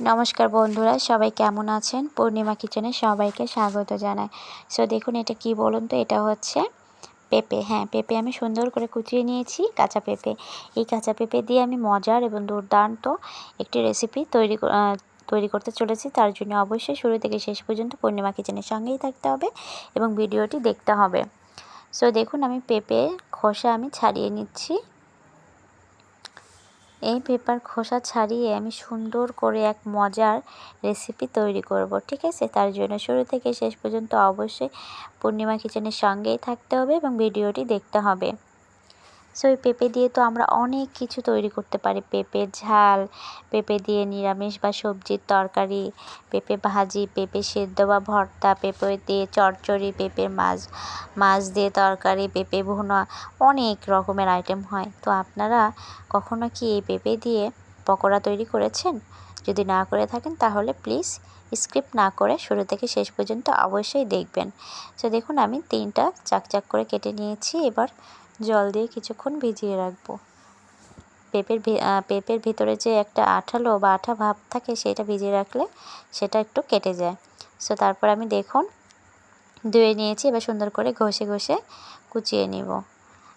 নমস্কার বন্ধুরা, সবাই কেমন আছেন? পূর্ণিমা কিচেনে সবাইকে স্বাগত জানাই। সো দেখুন এটা কি বলুন তো, এটা হচ্ছে পেঁপে। হ্যাঁ পেঁপে আমি সুন্দর করে কুচিয়ে নিয়েছি, কাঁচা পেঁপে। এই কাঁচা পেঁপে দিয়ে আমি মজার এবং দুর্দান্ত একটি রেসিপি তৈরি তৈরি করতে চলেছি। তার জন্য অবশ্যই শুরু থেকে শেষ পর্যন্ত পূর্ণিমা কিচেনের সঙ্গেই থাকতে হবে এবং ভিডিওটি দেখতে হবে। সো দেখুন আমি পেঁপে খোসা আমি ছাড়িয়ে নিচ্ছি। এই পেপার খোসা ছাড়িয়ে আমি সুন্দর করে এক মজার রেসিপি তৈরি করব, ঠিক আছে? তার জন্য শুরু থেকে শেষ পর্যন্ত অবশ্যই পূর্ণিমা কিচেনের সঙ্গেই থাকতে হবে এবং ভিডিওটি দেখতে হবে। সো ওই পেঁপে দিয়ে তো আমরা অনেক কিছু তৈরি করতে পারি। পেঁপের ঝাল, পেঁপে দিয়ে নিরামিষ বা সবজির তরকারি, পেঁপে ভাজি, পেঁপে সেদ্ধ বা ভর্তা, পেঁপে দিয়ে চচ্চড়ি পেঁপের মাছ মাছ দিয়ে তরকারি, পেঁপে ভুনা, অনেক রকমের আইটেম হয়। তো আপনারা কখনো কি এই পেঁপে দিয়ে পকোড়া তৈরি করেছেন? যদি না করে থাকেন, তাহলে প্লিজ স্ক্রিপ্ট না করে শুরু থেকে শেষ পর্যন্ত অবশ্যই দেখবেন। তো দেখুন, আমি তিনটা চাকচাক করে কেটে নিয়েছি। এবার জল দিয়ে কিছুক্ষণ ভিজিয়ে রাখব। পেঁপের পেঁপের ভিতরে যে একটা আঠালো বা আঠা ভাব থাকে সেটা ভিজিয়ে রাখলে সেটা একটু কেটে যায়। সো তারপর আমি দেখুন, ধুয়ে নিয়েছি, এবার সুন্দর করে ঘষে ঘষে কুচিয়ে নিব।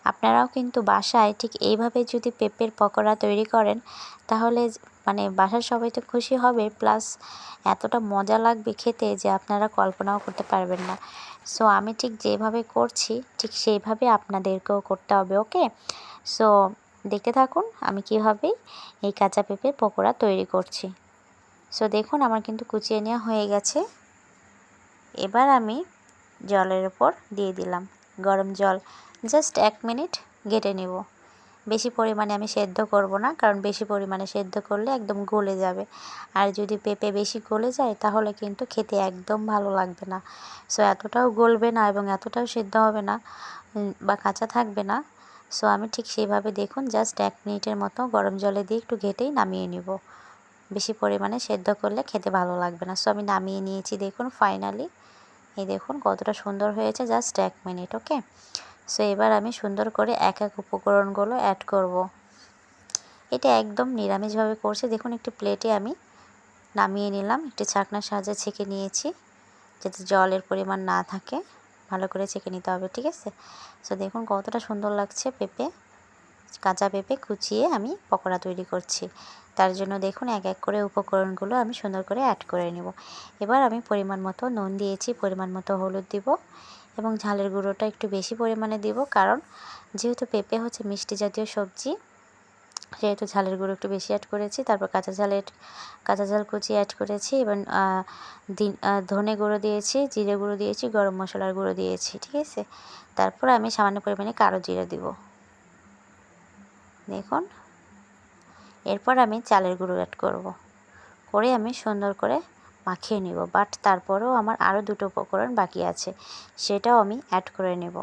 আপনারাও কিন্তু বাসায় ঠিক এইভাবে যদি পেঁপের পকোড়া তৈরি করেন, তাহলে মানে বাসার সবাই তো খুশি হবে প্লাস এতটা মজা লাগবে খেতে যে আপনারা কল্পনাও করতে পারবেন না। সো আমি ঠিক যেভাবে করছি, ঠিক সেইভাবে আপনাদেরকেও করতে হবে ওকে সো দেখতে থাকুন আমি কীভাবে এই কাঁচা পেঁপের পকোড়া তৈরি করছি। সো দেখুন আমার কিন্তু কুচিয়ে নেওয়া হয়ে গেছে। এবার আমি জলের ওপর দিয়ে দিলাম। গরম জল জাস্ট এক মিনিট ঘেটে নেব। বেশি পরিমাণে আমি সেদ্ধ করব না, কারণ বেশি পরিমাণে সেদ্ধ করলে একদম গলে যাবে। আর যদি পেঁপে বেশি গলে যায়, তাহলে কিন্তু খেতে একদম ভালো লাগবে না। সো, এতটাও গলবে না এবং এতটাও সেদ্ধ হবে না বা কাঁচা থাকবে না। সো, আমি ঠিক সেইভাবে দেখুন, জাস্ট এক মিনিটের মতো গরম জলে দিয়ে একটু ঘেটেই নামিয়ে নিব। বেশি পরিমাণে সেদ্ধ করলে খেতে ভালো লাগবে না। সো, আমি নামিয়ে নিয়েছি দেখুন, ফাইনালি। এই দেখুন, কতটা সুন্দর হয়েছে, জাস্ট এক মিনিট, ওকে? সো এবার আমি সুন্দর করে এক এক উপকরণগুলো অ্যাড করব। এটা একদম নিরামিষভাবে করছে। দেখুন, একটি প্লেটে আমি নামিয়ে নিলাম। একটি ছাকনার সাহায্যে ছেঁকে নিয়েছি। যাতে জলের পরিমাণ না থাকে। ভালো করে ছেঁকে নিতে হবে, ঠিক আছে? সো দেখুন, কতটা সুন্দর লাগছে পেঁপে। কাঁচা পেঁপে কুচিয়ে আমি পকোড়া তৈরি করছি। তার জন্য দেখুন, এক এক করে উপকরণগুলো আমি সুন্দর করে অ্যাড করে নেব। এবার আমি পরিমাণ মতো নুন দিয়েছি। পরিমাণ মতো হলুদ দিব। এবং ঝালের গুঁড়োটা একটু বেশি পরিমাণে দিব, কারণ যেহেতু পেঁপে হচ্ছে মিষ্টি জাতীয় সবজি, সেহেতু ঝালের গুঁড়ো একটু বেশি অ্যাড করেছি, তারপর কাঁচা ঝালের কাঁচা ঝাল কুচি অ্যাড করেছি এবং দিন ধনে গুঁড়ো দিয়েছি, জিরে গুঁড়ো দিয়েছি, গরম মশলার গুঁড়ো দিয়েছি, ঠিক আছে? তারপর আমি সামান্য পরিমাণে কালো জিরে দিব। দেখুন। এরপর আমি চালের গুঁড়ো অ্যাড করব। করে আমি সুন্দর করে মাখিয়ে নেব বাট তারপরেও আমার আরও দুটো উপকরণ বাকি আছে, সেটাও আমি অ্যাড করে নেব।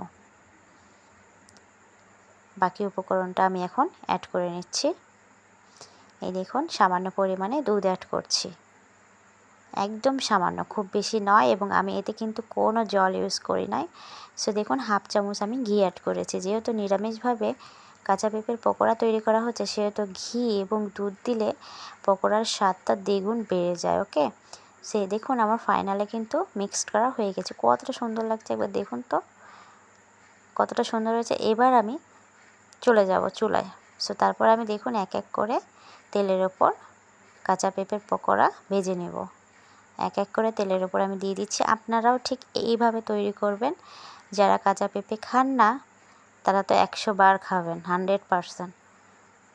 বাকি উপকরণটা আমি এখন অ্যাড করে নিচ্ছি। এই দেখুন, সামান্য পরিমাণে দুধ অ্যাড করছি। একদম সামান্য, খুব বেশি নয় এবং আমি এতে কিন্তু কোনো জল ইউজ করি নাই। সো দেখুন হাফ চামচ আমি ঘি অ্যাড করেছি। যেহেতু নিরামিষভাবে কাঁচা পেঁপের পকোড়া তৈরি করা হচ্ছে, সেহেতু ঘি এবং দুধ দিলে পকোড়ার স্বাদটা দ্বিগুণ বেড়ে যায় ওকে সে দেখুন আমার ফাইনালে কিন্তু মিক্সড করা হয়ে গেছে। কতটা সুন্দর লাগছে একবার দেখুন তো। কতটা সুন্দর হয়েছে। এবার আমি চলে যাব চুলায়। সো তারপর আমি দেখুন এক এক করে তেলের ওপর কাঁচা পেঁপের পকোড়া ভেজে নেব। এক এক করে তেলের ওপর আমি দিয়ে দিচ্ছি। আপনারাও ঠিক এইভাবে তৈরি করবেন। যারা কাঁচা পেঁপে খান না, তারা তো একশো বার খাবেন হান্ড্রেড পারসেন্ট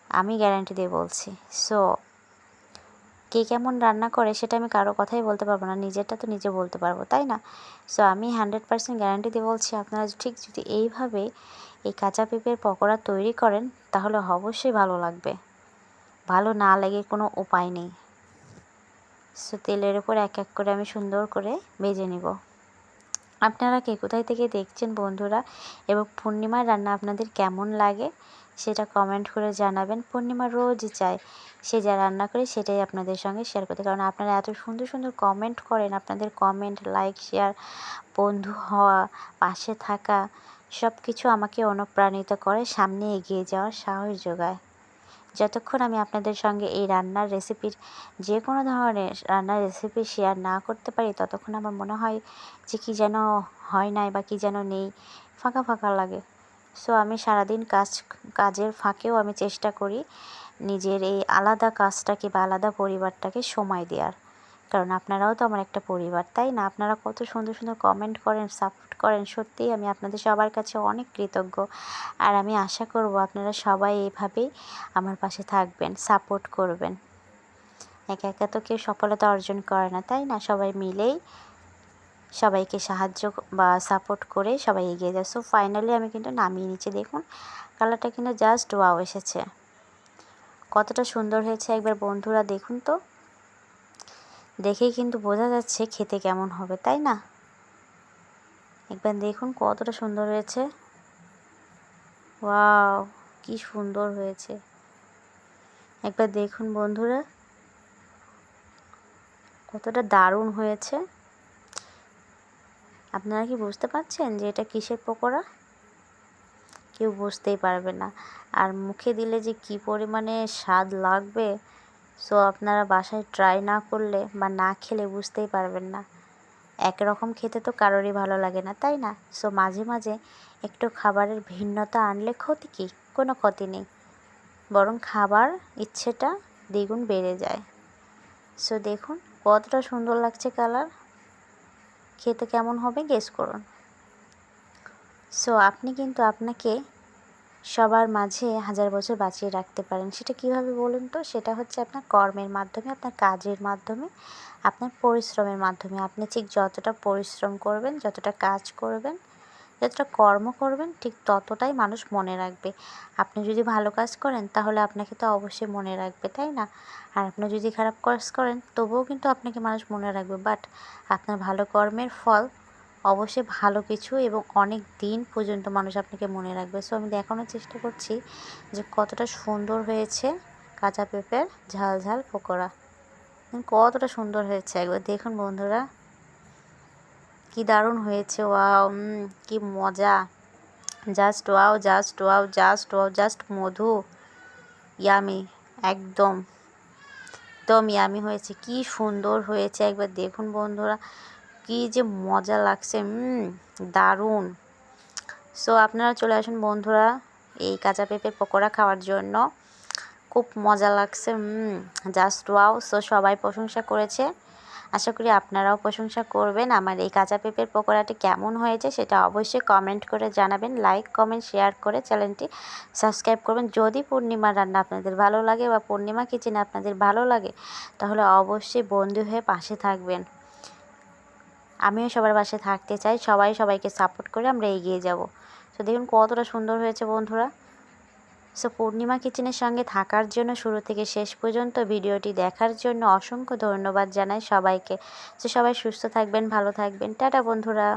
আমি গ্যারান্টি দিয়ে বলছি। সো কে কেমন রান্না করে সেটা আমি কারও কথাই বলতে পারব না। নিজেরটা তো নিজে বলতে পারব, তাই না? সো আমি হান্ড্রেড পার্সেন্ট গ্যারান্টি দিয়ে বলছি, আপনারা ঠিক যদি এইভাবে এই কাঁচা পেঁপের পকোড়া তৈরি করেন, তাহলে অবশ্যই ভালো লাগবে। ভালো না লাগে কোনো উপায় নেই। সো তেলের ওপর এক এক করে আমি সুন্দর করে ভেজে নিব। আপনারা কে কোথায় থেকে দেখছেন বন্ধুরা, এবং পূর্ণিমার রান্না আপনাদের কেমন লাগে? সেটা কমেন্ট করে জানাবেন। পূর্ণিমা রোজ চায় সে যা রান্না করে সেটাই আপনাদের সঙ্গে শেয়ার করতে। কারণ আপনারা এত সুন্দর সুন্দর কমেন্ট করেন, আপনাদের কমেন্ট লাইক শেয়ার বন্ধু হওয়া, পাশে থাকা সব কিছু আমাকে অনুপ্রাণিত করে সামনে এগিয়ে যাওয়ার সাহস যোগায়। যতক্ষণ আমি আপনাদের সঙ্গে এই রান্নার রেসিপির যে কোনো ধরনের রান্নার রেসিপি শেয়ার না করতে পারি, ততক্ষণ আমার মনে হয় যে কী যেন হয় নাই বা কী যেন নেই, ফাঁকা ফাঁকা লাগে। সো আমি সারাদিন কাজ, কাজের ফাঁকেও আমি চেষ্টা করি নিজের এই আলাদা কাজটাকে বা আলাদা পরিবারটাকে সময় দেওয়ার। কারণ আপনারাও তো আমার একটা পরিবার, তাই না? আপনারা কত সুন্দর সুন্দর কমেন্ট করেন সাপোর্ট করেন, সত্যিই আমি আপনাদের সবার কাছে অনেক কৃতজ্ঞ। আর আমি আশা করব আপনারা সবাই এইভাবেই আমার পাশে থাকবেন সাপোর্ট করবেন। একা একা তো কেউ সফলতা অর্জন করে না, তাই না? সবাই মিলেই সবাইকে সাহায্য বা সাপোর্ট করে সবাই এগিয়ে যায়। সো ফাইনালি আমি কিন্তু নামিয়ে নিচ্ছি। দেখুন কালারটা কিন্তু জাস্ট ওয়াও এসেছে। কতটা সুন্দর হয়েছে। একবার বন্ধুরা দেখুন তো। দেখেই কিন্তু বোঝা যাচ্ছে খেতে কেমন হবে, তাই না? একবার দেখুন কতটা সুন্দর হয়েছে। ওয়াও কি সুন্দর হয়েছে। একবার দেখুন বন্ধুরা। কতটা দারুণ হয়েছে। আপনারা কি বুঝতে পারছেন যে এটা কিসের পকোড়া? কেউ বুঝতেই পারবে না। আর মুখে দিলে যে কি পরিমাণে স্বাদ লাগবে, সো আপনারা বাসায় ট্রাই না করলে বা না খেলে বুঝতেই পারবেন না। একরকম খেতে তো কারোরই ভালো লাগে না, তাই না? সো মাঝে মাঝে একটু খাবারের ভিন্নতা আনলে ক্ষতি কী? কোনো ক্ষতি নেই। বরং খাবার ইচ্ছেটা দ্বিগুণ বেড়ে যায়। সো দেখুন কতটা সুন্দর লাগছে কালার খেতে কেমন হবে গেস করুন। সো আপনি কিন্তু আপনাকে সবার মাঝে হাজার বছর বাঁচিয়ে রাখতে পারেন। সেটা কীভাবে বলুন তো? সেটা হচ্ছে আপনার কর্মের মাধ্যমে, আপনার কাজের মাধ্যমে, আপনার পরিশ্রমের মাধ্যমে। আপনি ঠিক যতটা পরিশ্রম করবেন, যতটা কাজ করবেন যতটা কর্ম করবেন, ঠিক ততটাই মানুষ মনে রাখবে। আপনি যদি ভালো কাজ করেন, তাহলে আপনাকে তো অবশ্যই মনে রাখবে, তাই না? আর আপনি যদি খারাপ কাজ করেন, তবুও কিন্তু আপনাকে মানুষ মনে রাখবে। বাট আপনার ভালো কর্মের ফল অবশ্যই ভালো কিছু এবং অনেক দিন পর্যন্ত মানুষ আপনাকে মনে রাখবে। সো আমি দেখানোর চেষ্টা করছি যে কতটা সুন্দর হয়েছে কাঁচা পেঁপের ঝাল ঝাল পকোড়া। কতটা সুন্দর হয়েছে একবার। দেখুন বন্ধুরা কি দারুণ হয়েছে, ওয়াও কি মজা। Just wow just wow just wow, just মধু। ইয়ামি, একদম। একদম ইয়ামি হয়েছে, কি সুন্দর হয়েছে, একবার দেখুন বন্ধুরা। কি যে মজা লাগছে দারুণ। সো আপনারা চলে আসুন বন্ধুরা, এই কাঁচা পেঁপের পকোড়া খাওয়ার জন্য। খুব মজা লাগছে জাস্ট ওয়াও। সো সবাই প্রশংসা করেছে। আশা করি আপনারাও প্রশংসা করবেন। আমার এই কাঁচা পেঁপের পকোড়াটি কেমন হয়েছে সেটা অবশ্যই কমেন্ট করে জানাবেন। লাইক কমেন্ট শেয়ার করে চ্যানেলটি সাবস্ক্রাইব করবেন। যদি পূর্ণিমা রান্না আপনাদের ভালো লাগে বা পূর্ণিমা কিচেন আপনাদের ভালো লাগে, তাহলে অবশ্যই বন্ধু হয়ে পাশে থাকবেন। আমিও সবার পাশে থাকতে চাই। সবাই সবাইকে সাপোর্ট করে আমরা এগিয়ে যাব। তো দেখুন কতটা সুন্দর হয়েছে বন্ধুরা। সো পূর্ণিমা কিচেনের সঙ্গে থাকার জন্য শুরু থেকে শেষ পর্যন্ত ভিডিওটি দেখার জন্য অসংখ্য ধন্যবাদ জানাই সবাইকে। সো সবাই সুস্থ থাকবেন, ভালো থাকবেন। টাটা, বন্ধুরা।